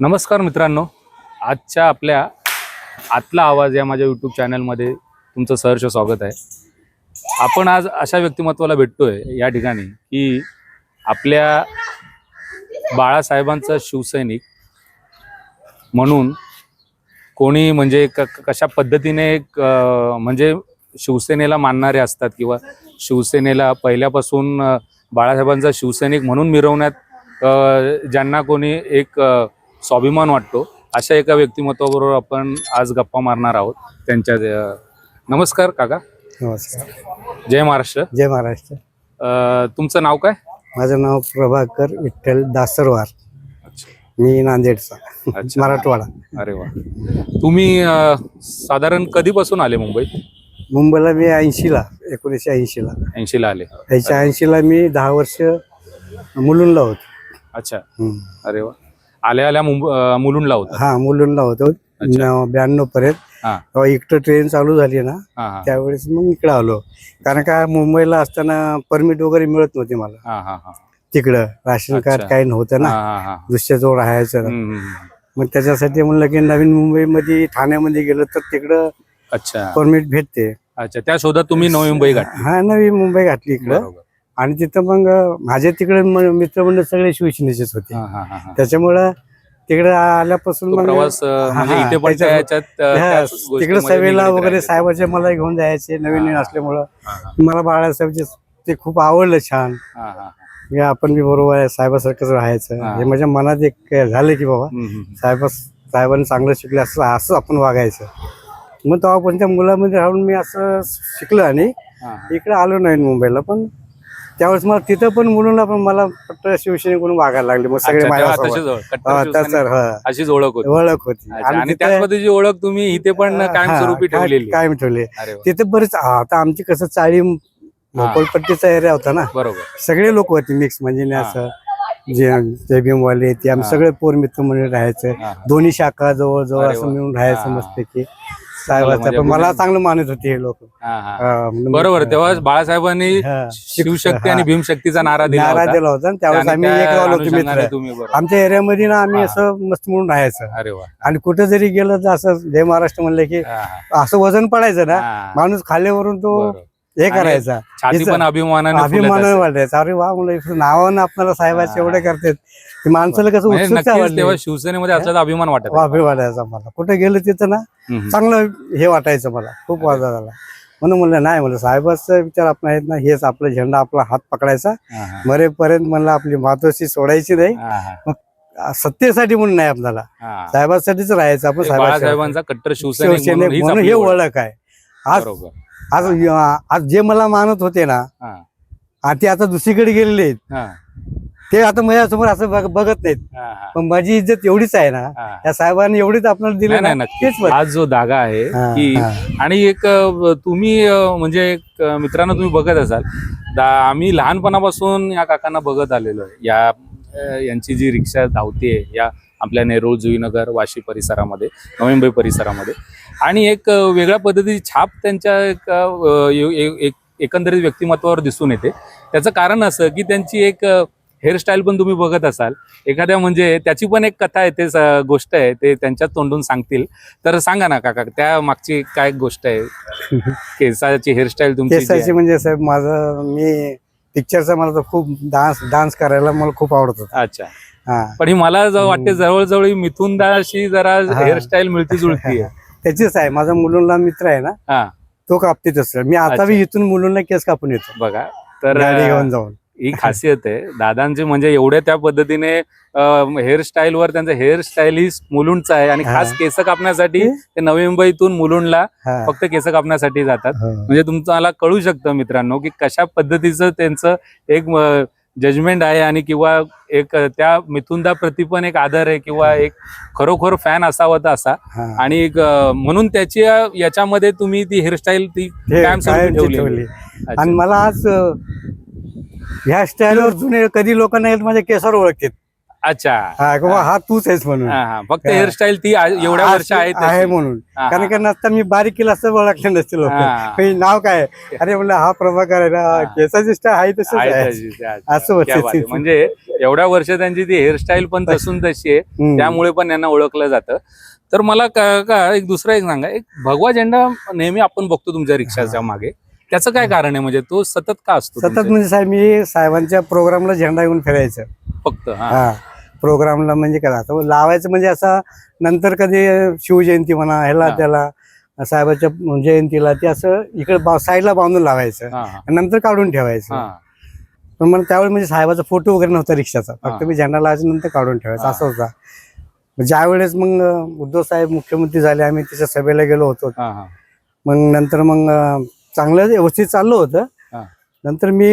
नमस्कार मित्रांनो. आजच्या आपल्या आतला आवाज या माझ्या यूट्यूब चॅनलमध्ये तुमचं सहर्ष स्वागत आहे. आपण आज अशा व्यक्तिमत्वाला भेटतोय या ठिकाणी की आपल्या बाळासाहेबांचा शिवसैनिक म्हणून कोणी म्हणजे क कशा पद्धतीने एक, म्हणजे शिवसेनेला मानणारे असतात किंवा शिवसेनेला पहिल्यापासून बाळासाहेबांचा शिवसैनिक म्हणून मिरवण्यात ज्यांना कोणी एक स्वाभिमान वाटतो अशा एका व्यक्तिमत्वाबरोबर आपण आज गप्पा मारणार आहोत त्यांच्या नमस्कार काका. नमस्कार. जय महाराष्ट्र. जय महाराष्ट्र. तुमचं नाव काय? माझं नाव प्रभाकर विठ्ठल दासरवार. मी नांदेडचा. मराठवाडा. अरे वा. तुम्ही साधारण कधीपासून आले मुंबईत? मुंबईला मी ऐंशीला एकोणीसशे ऐंशीला. ऐंशीला आले. त्याच्या ऐंशीला मी दहा वर्ष मुलुंडला होतो. अच्छा. हम्म. अरे वा. आल्या आल्या मुंब अं, मुलुंडला होता. हा मुलुंडला होतो. ब्याण्णव पर्यंत. हा. तेव्हा इकडं ट्रेन चालू झाली ना हा हा. त्यावेळेस मग इकडं आलो. कारण का मुंबईला असताना परमिट वगैरे मिळत नव्हती मला. हा हा हा. तिकडं राशन कार्ड अच्छा. काही नव्हतं ना. हा हा दुसऱ्याजवळ राहायचं हम्म, हम्म, हम्म. मग त्याच्यासाठी म्हणलं की नवीन मुंबईमध्ये ठाण्यामध्ये गेलो तर तिकडं अच्छा. परमिट भेटते. अच्छा त्या शोधात तुम्ही नवी मुंबई गाठली हा नवी मुंबई घातली इकडं. बरोबर. आणि तिथं मग माझे तिकडे मित्रमंडळ सगळे शिवसेनेचेच होते. त्याच्यामुळं तिकडे आल्यापासून म्हणजे तिकडे सभेला निगडीत वगैरे. साहेबाचे मला घेऊन जायचे नवीन नवीन. असल्यामुळं. मला बाळासाहेबचे ते खूप आवडलं छान. आपण बी बरोबर आहे साहेबासारखंच राहायचं. हा. माझ्या मनात एक झालं की बाबा. साहेब साहेबांनी चांगलं शिकलं असं असं आपण वागायचं. मग तेव्हा पण त्या मुलामध्ये राहून मी असं शिकलो आणि इकडे आलो नाही मुंबईला पण त्यावेळेस मला तिथं पण मुलांना पण मला शिवसेनेकडून वागायला लागले. मग सगळे ओळख. अशीच होती. ओळख होती. अच्छा, आणि त्याच पद्धतीची ओळख तुम्ही इथे पण कायमस्वरूपी काय- ठेवलेली. कायम ठेवली. तिथे बरेच आता आमची कसं चाळी मोकळपट्टीचा एरिया होता ना. बरोबर. सगळे लोक होते मिक्स म्हणजे असं. जे जे भीमवाले ते आम्ही. सगळे पोर मित्र म्हणून राहायचं. दोन्ही शाखा जवळ जवळ असं. मिळून राहायचं हा. मस्तपैकी. साहेबाचं म्हणजे पण मला म्हणजे- चांगलं मानत होते हे लोक हा. बरोबर तेव्हा बाळासाहेबांनी. शिवशक्ती. आणि भीमशक्तीचा नारा दिला नारा दिला होता त्यावेळेस आम्ही एक मित्र आमच्या एरियामध्ये ना आम्ही. असं मस्त म्हणून राहायचं अरे वा आणि कुठे जरी गेलं तर असं जय महाराष्ट्र म्हणलं की. असं वजन पडायचं ना. माणूस खाल्ल्यावरून तो. हे करायचा छाती पण अभिमानाने फुलत अभिमान असेल. वाटायचा अरे वा म्हणलं इकडे नावानं आपल्याला साहेबाचे. एवढे करतात माणसाला कसं म्हणजे उत्सुकता शिवसेनेमध्ये असल्याचा अभिमान. वाफे वाटायचा मला कुठे गेलं तिथं ना. चांगलं हे वाटायचं मला खूप वाजा झाला म्हणून म्हणलं नाही म्हणलं साहेबाचा विचार आपण आहेत ना हेच आपला झेंडा आपला हात पकडायचा. मरेपर्यंत म्हणलं आपली मातोश्री सोडायची नाही. सत्तेसाठी म्हणून नाही आपल्याला. साहेबासाठीच राहायचं आपण बाळासाहेबांचा कट्टर शिवसेने म्हणून हे ओळख. आहे आज आज आज जे मला मानत होते ना ते आता दुसरीकडे गेलेले आहेत हा, ते आता माझ्यासमोर असं बघ- बघत नाहीत. पण माझी इज्जत एवढीच आहे ना हा. या साहेबांनी एवढीच आपल्याला दिली नाही, नक्कीच. आज जो धागा आहे की. आणि एक तुम्ही म्हणजे एक मित्रांनो तुम्ही बघत असाल आम्ही लहानपणापासून या काकांना बघत आलेलो आहे या यांची जी रिक्षा धावते या आपल्या नेरूळ जुईनगर वाशी परिसरामध्ये नवी मुंबई परिसरामध्ये आणि एक वेगळ्या पद्धतीची छाप त्यांच्या एक एकंदरीत व्यक्तिमत्वावर दिसून येते. त्याचं कारण असं की त्यांची एक हेअरस्टाईल पण तुम्ही बघत असाल. एखाद्या म्हणजे त्याची पण एक कथा आहे ते गोष्ट आहे ते त्यांच्याच तोंडून सांगतील. तर सांगा ना काका त्या मागची काय गोष्ट आहे? केसाची हेअरस्टाईल तुमची केसाची. म्हणजे साहेब माझं मी पिक्चरचा मला खूप डान्स डान्स करायला मला खूप आवडत. होता अच्छा. हा. पण ही मला वाटते जवळजवळ ही मिथुनदाशी जरा. हेअरस्टाईल मिळती जुळती आहे त्याचीच आहे. माझा मुलुंडला मित्र आहे ना हा. तो कापते तसं मी आता. बी इथून मुलुंडला केस कापून येतो. बघा तर घेऊन जाऊन. ही खासियत आहे. दादांची म्हणजे एवढ्या त्या पद्धतीने हेअरस्टाईल वर त्यांचा हेअरस्टाईलिस्ट मुलुंडचा आहे. आणि खास हा. केस कापण्यासाठी ते नवी मुंबईतून मुलुंडला हा. फक्त केस कापण्यासाठी जातात. हो. म्हणजे तुम्हाला कळू शकतं मित्रांनो की कशा पद्धतीचं त्यांचं एक जजमेंट आहे आणि किंवा एक त्या मिथुनदा प्रति पण एक आदर आहे किंवा एक खरोखर फॅन असावा तर असा. आणि एक म्हणून त्याची याच्यामध्ये तुम्ही ती हेअरस्टाईल ती ठेवलेली ठेवली. आणि मला आज ह्या स्टाईलवर जुने कधी लोक नाही माझ्या केसावर ओळखतात अच्छा हा की बाबा हा तूच आहेस म्हणून हा, हा. फक्त हा. हेअरस्टाईल ती आ- एवढ्या वर्ष आहे तशी. आहे म्हणून हा, कारण. का नसता मी बारीक केलं असतं ओळखले नसते लोक हा. नाव काय अरे म्हणलं हा प्रभाकर आहे हा. ना केसाची स्टाईल आहे तसंच आहे आहे तशी, अच्छा. असं होतं क्या बात आहे. ते. म्हणजे एवढ्या वर्ष त्यांची ती हेअरस्टाईल पण तसून तशी आहे. त्यामुळे पण यांना ओळखलं जातं तर मला का का एक दुसरा एक सांगा एक भगवा झेंडा नेहमी आपण बघतो तुमच्या रिक्षाच्या मागे त्याचं काय कारण आहे म्हणजे तो सतत का असतो सतत तुमच्या? म्हणजे साहेब मी साहेबांच्या प्रोग्रामला झेंडा घेऊन फिरायचं फक्त हा. हा प्रोग्रामला म्हणजे काय आता लावायचं म्हणजे असं नंतर कधी शिवजयंती म्हणा ह्याला. त्याला साहेबाच्या जयंतीला ते असं इकडे साईडला बांधून लावायचं नंतर काढून ठेवायचं हा. पण मला त्यावेळी म्हणजे साहेबाचा फोटो वगैरे नव्हता रिक्षाचा. फक्त मी झेंडा लावायचा नंतर काढून ठेवायचा. असं होता ज्या वेळेस मग उद्धव साहेब मुख्यमंत्री झाले आम्ही त्याच्या सभेला गेलो होतो. मग नंतर मग चांगलं व्यवस्थित चाललं होतं. नंतर मी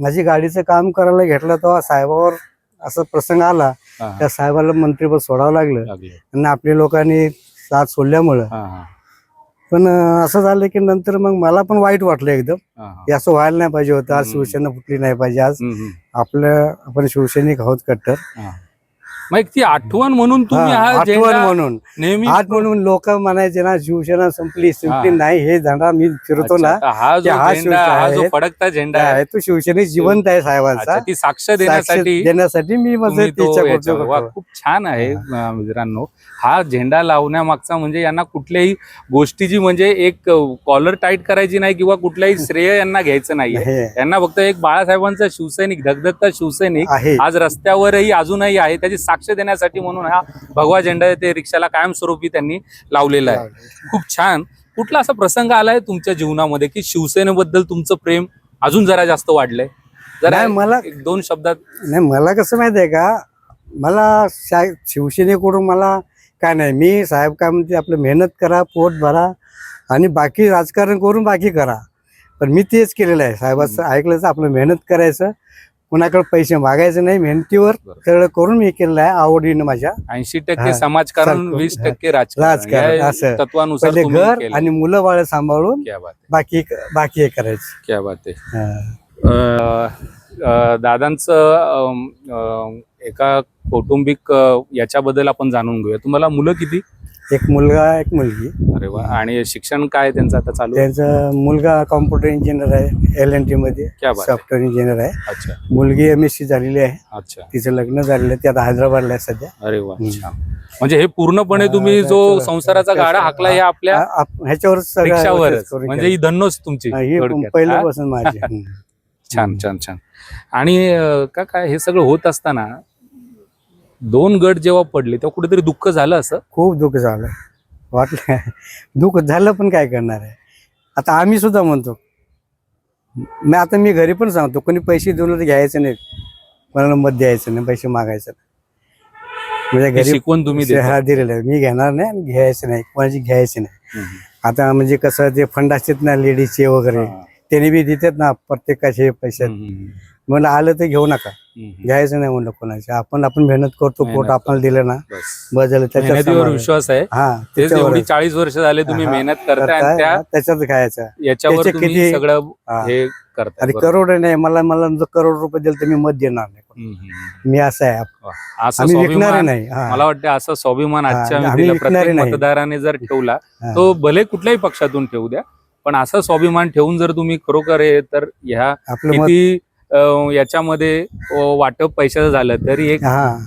माझी गाडीचं काम करायला घेतलं तेव्हा साहेबावर असा प्रसंग आला. त्या साहेबाला मंत्रीपद सोडावं लागलं. आणि आपल्या लोकांनी साथ सोडल्यामुळं. पण असं झालं की नंतर मग मला पण वाईट वाटलं एकदम हा, असं व्हायला नाही पाहिजे होतं आज. शिवसेना फुटली नाही पाहिजे आज. आपलं आपण शिवसैनिक आहोत कट्टर. मग एक ती आठवण म्हणून तुम्ही हा, आठवण झेंडा म्हणून. नेहमी आज म्हणून लोक म्हणायचे ना शिवसेना संपली संपली हा. नाही हे झेंडा मी फिरतो ना. तर हा जो ते हा झेंडा हा जो शिवसेना फडकता झेंडा आहे. तो शिवसेनेक जिवंत आहे साहेबांचा. अच्छा, ती साक्ष साक्ष देण्यासाठी देण्यासाठी मी माझं तुम्ही तो इच्छा याच्यावर- वा, करतो खूप छान आहे अं, मित्रांनो. हा झेंडा लावण्यामागचा म्हणजे यांना कुठल्याही गोष्टीची म्हणजे एक कॉलर टाईट करायची नाही किंवा कुठल्याही श्रेय यांना घ्यायचं नाहीये. हे. यांना फक्त एक बाळासाहेबांचा शिवसैनिक धगधगता शिवसैनिक आहे. आज रस्त्यावरही अजूनही आहे. त्याची साक्ष देण्यासाठी म्हणून हा भगवा झेंडा ते रिक्षाला कायमस्वरूपी त्यांनी लावलेला आहे. खूप छान. कुठला असा प्रसंग आलाय तुमच्या जीवनामध्ये की शिवसेनेबद्दल तुमचं प्रेम अजून जरा जास्त वाढलंय? जरा नाही, मला- एक दोन शब्दात नाही मला कसं माहिती आहे का? मला शिवसेनेकडून मला काय नाही. मी साहेब काय म्हणते आपलं मेहनत करा पोट भरा आणि बाकी राजकारण करून बाकी करा. पण मी तेच केलेलं आहे. साहेबाचं ऐकलं तर आपलं मेहनत करायचं. कुणाकडे पैसे मागायचे नाही मेहनतीवर. सगळं करून मी केलेलं आहे आवडीनं माझ्या ऐंशी टक्के समाजकारण वीस. टक्के राजकारण असं. तत्वानुसार घर. आणि मुलं बाळ सांभाळून बाकी बाकी हे करायचं क्या बात आहे दादांचं एका कौटुंबिक याच्याबद्दल आपण जाणून घेऊया तुम्हाला मुलं किती एक मुलगा एक मुलगी अरे वा आणि शिक्षण काय त्यांचं आता चालू आहे? त्यांचा मुलगा कॉम्प्युटर इंजिनियर आहे एल एन टी मध्ये क्या बात आहे. सॉफ्टवेअर इंजिनियर आहे अच्छा मुलगी एम एस सी झालेली आहे अच्छा तिचं लग्न झालेलं आहे ती आता हैदराबादला आहे सध्या अरे वा हम्म. छान म्हणजे हे पूर्णपणे हा, तुम्ही जो त्याच्यावर- संसाराचा गाडा हाकला या आपल्या आ- आप- ह्याच्यावरच सगळं रिक्षावरच व्यवस्थित करून म्हणजे ही. धन्नोच तुमची हा, ही थोडक्यात. हा? पहिल्यापासून माझी हम्म. छान छान छान आणि अं, का काय हे सगळं होत असताना दोन गट जेव्हा पडले तेव्हा कुठेतरी दुःख झालं असं? खूप दुःख झालं. वाटलं. दुःख झालं पण काय करणार आहे? आता आम्ही सुद्धा म्हणतो. मी आता मी घरी पण सांगतो कोणी पैसे देऊन तर घ्यायचं नाही कोणाला मत द्यायचं नाही पैसे मागायचं म्हणजे घरी शिकवण तुम्ही दिलेलं आहे. मी घेणार नाही आणि घ्यायचं नाही. कोणाची घ्यायची नाही. आता म्हणजे कसं ते फंड असतात ना लेडीजचे वगैरे. त्यांनी बी देतात ना प्रत्येकाचे पैसे. म्हणलं आलं तर घेऊ नका. घ्यायचं नाही म्हणलं कोणाचे आपण आपण मेहनत करतो पोट आपल्याला दिलं ना मेहनतीवर समाधान. विश्वास आहे हा तेच त्याच्यावर एवढी चाळीस वर्ष झाले तुम्ही मेहनत करताय त्याच्यात खायचं याच्यावर किती- सगळं हा. करताय आणि. करोड नाही मला मला जर करोड रुपये दिले तर मी मत देणार नाही. मी असं आहे. असं विकणारे नाही. मला वाटतं असा स्वाभिमान आजच्या. मतदाराने जर ठेवला. तो भले कुठल्याही पक्षातून ठेवू द्या पण असा स्वाभिमान ठेवून जर तुम्ही खरोखर हे तर ह्या किती याच्यामध्ये वाटप पैशाचं झालं तरी एक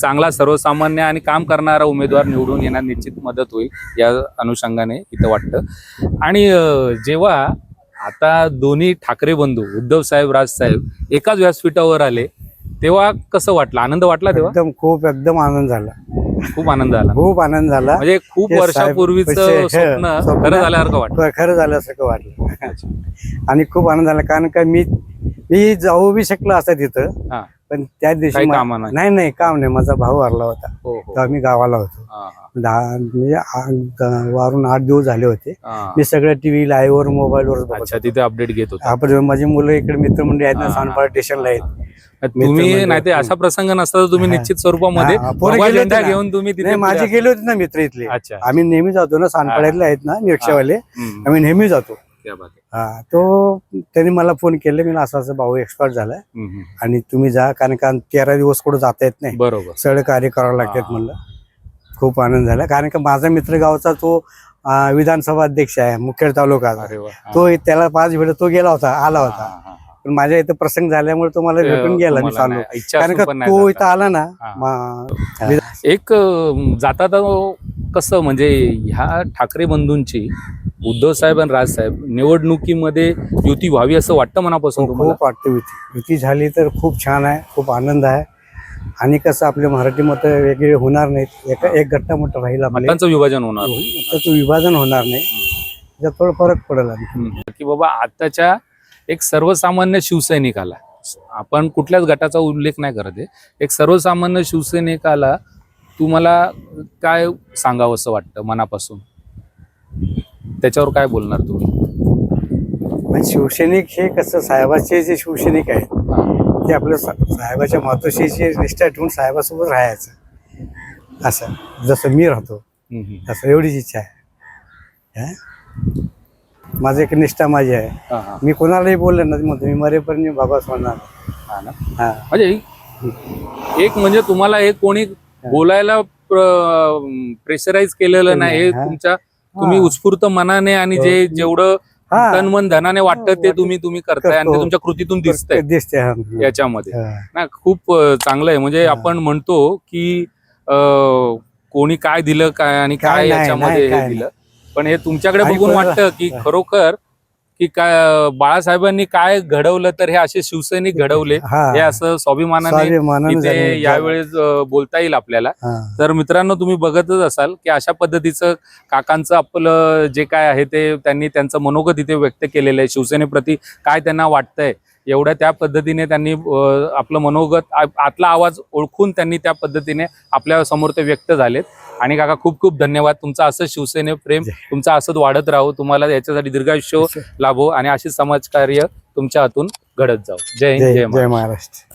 चांगला सर्वसामान्य आणि काम करणारा उमेदवार निवडून येण्यात निश्चित मदत होईल या अनुषंगाने इथं वाटतं. आणि जेव्हा आता दोन्ही ठाकरे बंधू उद्धव साहेब राज साहेब एकाच व्यासपीठावर आले तेव्हा कसं वाटलं? आनंद वाटला तेव्हा? एकदम खूप एकदम आनंद झाला. खूप आनंद आला खूप आनंद झाला. म्हणजे खूप वर्षापूर्वीच स्वप्न खरं झाल्यासारखं वाटतं खरं झाल्यासारखं वाटलं. आणि खूप आनंद झाला. कारण का मी मी जाऊ बी शकलो असता तिथं. हा. पण त्या दिवशी काही मा- कामं नाही. नाही नाही काम नाही. माझा भाऊ वारला होता. हो हो. तेव्हा मी गावाला होतो. हा, हा, दहा म्हणजे आ- ग- वारून आठ दिवस झाले होते. हा. मी सगळं टीव्ही लाईव्ह वर मोबाईल वर अच्छा तिथे अपडेट घेत होता. आपण माझी मुलं इकडे मित्रमंडळी आहेत ना हा, सानपाड स्टेशनला आहेत. तुम्ही मित्रमंडळ. नाही ते असा प्रसंग नसता तर तुम्ही हा. निश्चित स्वरूपामध्ये हा, पोरं भगवा गेले झेंडा होते ना. घेऊन तुम्ही तिथे नाही माझे पुढे गेले होते ना मित्र इथले. अच्छा. आम्ही नेहमी जातो ना सानपाड्यातले आहेत ना रिक्षावाले हम्म. आम्ही नेहमी जातो. क्या बात आहे हा तो त्यांनी मला फोन केले मी असं असं भाऊ एक्सपर्ट झालाय. हम्म, हम्म. आणि तुम्ही जा कारण का तेरा दिवस कुठं जाता येत नाही. बरोबर. सगळं कार्य करावं लागतात हा. म्हणलं. खूप आनंद झाला. कारण का माझा मित्र गावचा तो अं, विधानसभा अध्यक्ष आहे मुखेड तालुका. अरे वा. हा. तो त्याला पाच भेट तो गेला होता आला होता. हा, हा. पण माझ्या इथं प्रसंग झाल्यामुळे तो मला भेटून गेला मी तुम्हाला चालू कारण का तो. इथं आला ना हा. एक जाता कसं म्हणजे ह्या ठाकरे बंधूंची उद्धव साहेब आणि राजसाहेब निवडणुकीमध्ये युती व्हावी असं वाटतं मनापासून तुम्हाला? खूप वाटते युती. युती झाली तर खूप छान आहे खूप आनंद आहे. आणि कसं आपले मराठी मत वेगळे होणार नाहीत. एका एक गट्टा मोठा राहील मतांचं विभाजन होणार. त्याचं विभाजन होणार नाही. त्याच्यात थोडं फरक पडेल. की बाबा आताच्या एक सर्वसामान्य शिवसैनिकाला आपण कुठल्याच गटाचा उल्लेख नाही करत आहे एक सर्वसामान्य शिवसैनिकाला तुम्हाला काय सांगावं असं वाटतं मनापासून त्याच्यावर काय बोलणार तुम्ही शिवसैनिक हे कसं साहेबाचे जे शिवसैनिक आहेत ते आपल्या साहेबाच्या महत्वाशी निष्ठा ठेवून साहेबासोबत राहायचं असं जसं मी राहतो. असं एवढीच इच्छा आहे? माझं एक निष्ठा माझी आहे हा, हा. मी कोणालाही बोललो ना म्हणतो मी मरेपर्यंत मी बाबाच म्हणणार हा ना? हा म्हणजे एक म्हणजे तुम्हाला एक कोणी बोलायला प्रेशराईज केलेलं नाही हे हा. तुमच्या तुम्ही हा. उत्स्फूर्त मनाने आणि जे जेवढं हा. तन मन धनाने वाटतं ते तुम्ही तुम्ही करताय आणि. तुमच्या कृतीतून दिसतंय दिसते हा. याच्यामध्ये हा. ना खूप चांगलं आहे म्हणजे हा. आपण म्हणतो की कोणी काय दिलं काय आणि काय याच्यामध्ये हे दिलं पण हे तुमच्याकडे बघून वाटतं की. खरोखर की काय बाळासाहेबांनी काय घडवलं तर हे असे शिवसैनिक घडवले हा. असं स्वाभिमानाने. यावेळेस बोलता येईल आपल्याला. तर मित्रांनो तुम्ही बघतच असाल की अशा पद्धतीचं काकांचं आपलं जे काय आहे ते त्यांनी त्यांचं मनोगत इथे व्यक्त केलेलं आहे शिवसेनेप्रती काय त्यांना वाटतंय एवढ्या त्या पद्धतीने त्यांनी आपलं मनोगत आतला आवाज ओळखून त्यांनी त्या पद्धतीने आपल्यासमोर ते व्यक्त झालेत. आणि काका खूप खूप धन्यवाद. तुमचं असं शिवसेने प्रेम तुमचं असंच वाढत राहू. तुम्हाला याच्यासाठी दीर्घायुष्य लाभो आणि अशीच समाजकार्य तुमच्या हातून घडत जाऊ जय हिंद जय महाराष्ट्र.